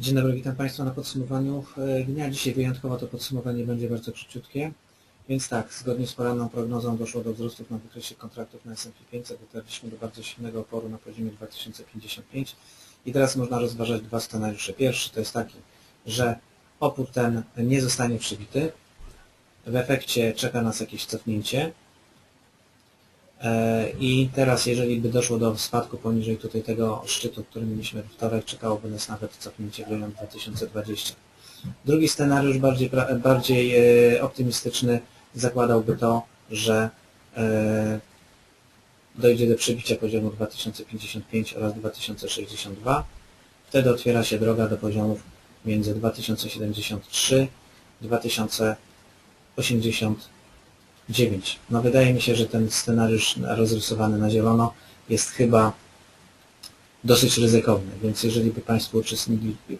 Dzień dobry, witam Państwa na podsumowaniu e, dnia. Dzisiaj wyjątkowo to podsumowanie będzie bardzo króciutkie. Więc tak, zgodnie z poranną prognozą doszło do wzrostów na wykresie kontraktów na S&P 500. Dotarliśmy do bardzo silnego oporu na poziomie 2055 i teraz można rozważać dwa scenariusze. Pierwszy to jest taki, że opór ten nie zostanie przybity. W efekcie czeka nas jakieś cofnięcie I teraz, jeżeli by doszło do spadku poniżej tutaj tego szczytu, który mieliśmy we wtorek, czekałoby nas nawet cofnięcie w rejon 2020. Drugi scenariusz, bardziej, bardziej e, optymistyczny, zakładałby to, że e, dojdzie do przebicia poziomu 2055 oraz 2062. Wtedy otwiera się droga do poziomów między 2073 2080 9. No wydaje mi się, że ten scenariusz rozrysowany na zielono jest chyba dosyć ryzykowny, więc jeżeli by Państwo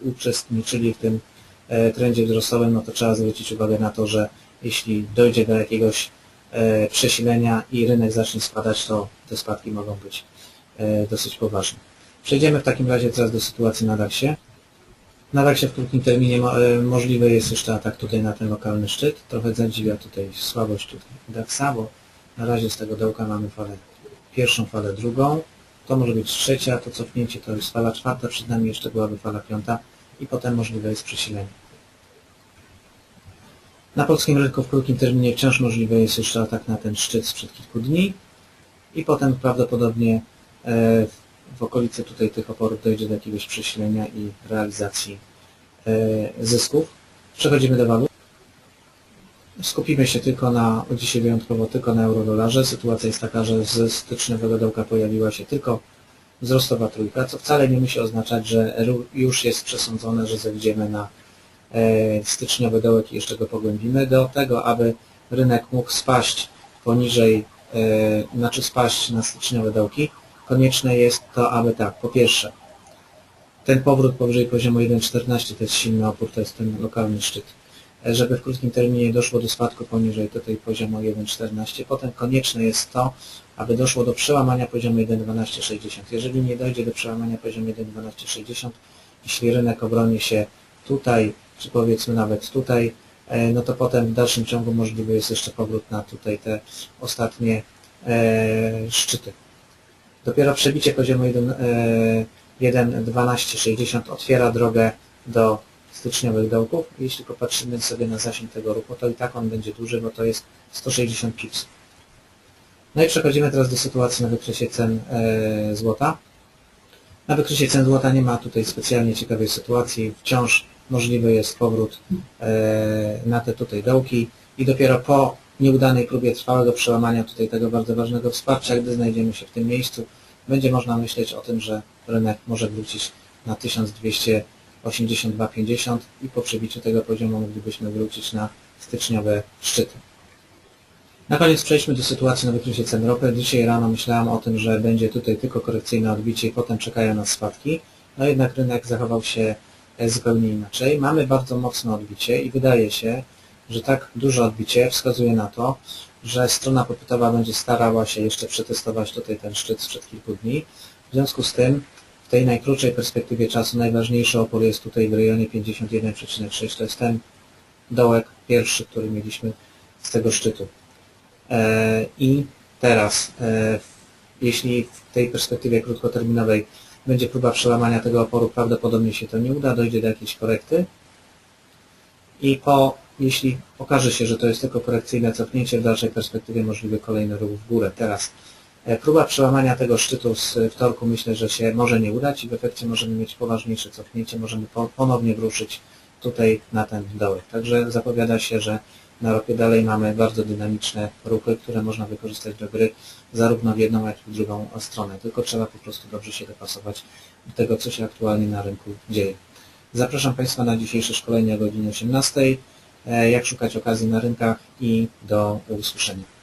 uczestniczyli, w tym e, trendzie wzrostowym, no to trzeba zwrócić uwagę na to, że jeśli dojdzie do jakiegoś e, przesilenia i rynek zacznie spadać, to te spadki mogą być e, dosyć poważne. Przejdziemy w takim razie teraz do sytuacji na DAX-ie. Na razie w krótkim terminie e, możliwy jest jeszcze atak tutaj na ten lokalny szczyt. Trochę zadziwia tutaj słabość tutaj DAXa, bo na razie z tego dołka mamy falę pierwszą, falę drugą. To może być trzecia, to cofnięcie to jest fala czwarta, przed nami jeszcze byłaby fala piąta i potem możliwe jest przesilenie. Na polskim rynku w krótkim terminie wciąż możliwy jest jeszcze atak na ten szczyt sprzed kilku dni i potem prawdopodobnie e, w okolicy tutaj tych oporów dojdzie do jakiegoś przesilenia i realizacji e, zysków. Przechodzimy do walut. Skupimy się tylko na, dzisiaj wyjątkowo tylko na euro-dolarze. Sytuacja jest taka, że z styczniowego dołka pojawiła się tylko wzrostowa trójka, co wcale nie musi oznaczać, że już jest przesądzone, że zejdziemy na e, styczniowy dołek i jeszcze go pogłębimy. Do tego, aby rynek mógł spaść poniżej, e, znaczy spaść na styczniowe dołki, konieczne jest to, aby tak, po pierwsze, ten powrót powyżej poziomu 1.14 to jest silny opór, to jest ten lokalny szczyt. Żeby w krótkim terminie doszło do spadku poniżej tutaj poziomu 1.14, potem konieczne jest to, aby doszło do przełamania poziomu 1.1260. Jeżeli nie dojdzie do przełamania poziomu 1.1260, jeśli rynek obroni się tutaj, czy powiedzmy nawet tutaj, e, no to potem w dalszym ciągu możliwy jest jeszcze powrót na tutaj te ostatnie e, szczyty. Dopiero przebicie poziomu 1.1260 e, otwiera drogę do styczniowych dołków. Jeśli popatrzymy sobie na zasięg tego ruchu, to i tak on będzie duży, bo to jest 160 pips. No i przechodzimy teraz do sytuacji na wykresie cen e, złota. Na wykresie cen złota nie ma tutaj specjalnie ciekawej sytuacji. Wciąż możliwy jest powrót e, na te tutaj dołki i dopiero po nieudanej próbie trwałego przełamania tutaj tego bardzo ważnego wsparcia, gdy znajdziemy się w tym miejscu, będzie można myśleć o tym, że rynek może wrócić na 1282,50 i po przebiciu tego poziomu moglibyśmy wrócić na styczniowe szczyty. Na koniec przejdźmy do sytuacji na wykresie cen ropy. Dzisiaj rano myślałem o tym, że będzie tutaj tylko korekcyjne odbicie i potem czekają nas spadki. No jednak rynek zachował się zupełnie inaczej. Mamy bardzo mocne odbicie i wydaje się, że tak duże odbicie wskazuje na to, że strona popytowa będzie starała się jeszcze przetestować tutaj ten szczyt sprzed kilku dni. W związku z tym w tej najkrótszej perspektywie czasu najważniejszy opór jest tutaj w rejonie 51,6. To jest ten dołek pierwszy, który mieliśmy z tego szczytu. E, I teraz, e, jeśli w tej perspektywie krótkoterminowej będzie próba przełamania tego oporu, prawdopodobnie się to nie uda, dojdzie do jakiejś korekty i po jeśli okaże się, że to jest tylko korekcyjne cofnięcie, w dalszej perspektywie możliwy kolejny ruch w górę. Teraz e, próba przełamania tego szczytu z wtorku myślę, że się może nie udać i w efekcie możemy mieć poważniejsze cofnięcie, możemy ponownie wruszyć tutaj na ten dołek. Także zapowiada się, że na ropie dalej mamy bardzo dynamiczne ruchy, które można wykorzystać do gry zarówno w jedną, jak i w drugą stronę. Tylko trzeba po prostu dobrze się dopasować do tego, co się aktualnie na rynku dzieje. Zapraszam Państwa na dzisiejsze szkolenie o godzinie 18. E, jak szukać okazji na rynkach i do usłyszenia.